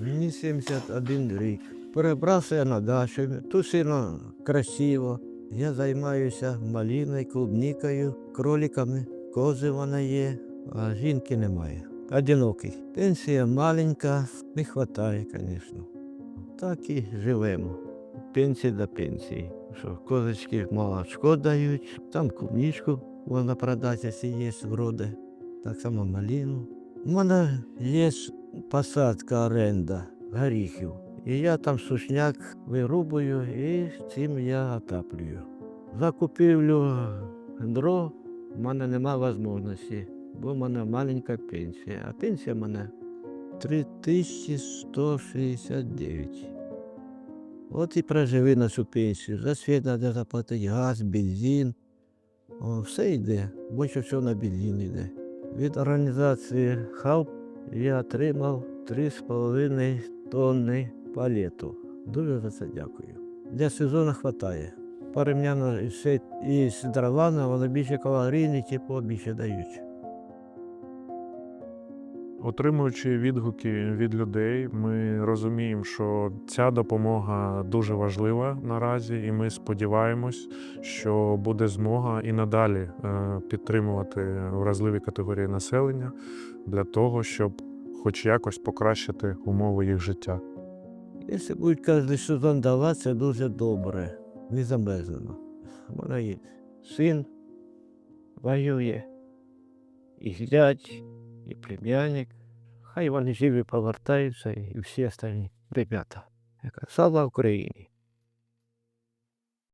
Мені 71 рік. Перебрався я на дачу. Тут сильно красиво. Я займаюся малиною, клубникою, кроликами. Кози в мене є, а жінки немає. Одинокий. Пенсія маленька, не вистачає, звісно. Так і живемо. Пенсія до пенсії. Що козочки молочко дають, там клубничку можна продати, якщо є вроде. Так само малину. У мене є посадка оренда горіхів. І я там сушняк вирубую і цим я отаплюю. За купівлю дров в мене нема можливості, бо в мене маленька пенсія. А пенсія в мене 3169. От і проживи на цю пенсію. За світ треба заплатити газ, бензин. О, все йде, більше всього на бензин йде. Від організації ХАВ я отримав 3,5 тонни палету. Дуже за це дякую. Для сезону вистачає. Порівняно із, дровами, вони більше калорійні, тепло більше дають. Отримуючи відгуки від людей, ми розуміємо, що ця допомога дуже важлива наразі, і ми сподіваємось, що буде змога і надалі е, підтримувати вразливі категорії населення для того, щоб хоч якось покращити умови їх життя. Якщо будуть кожен сезон давати, це дуже добре, не мене є син воює, і зять, і племянник. Хай вони живі повертаються, і всі остальні ребята. Слава Україні!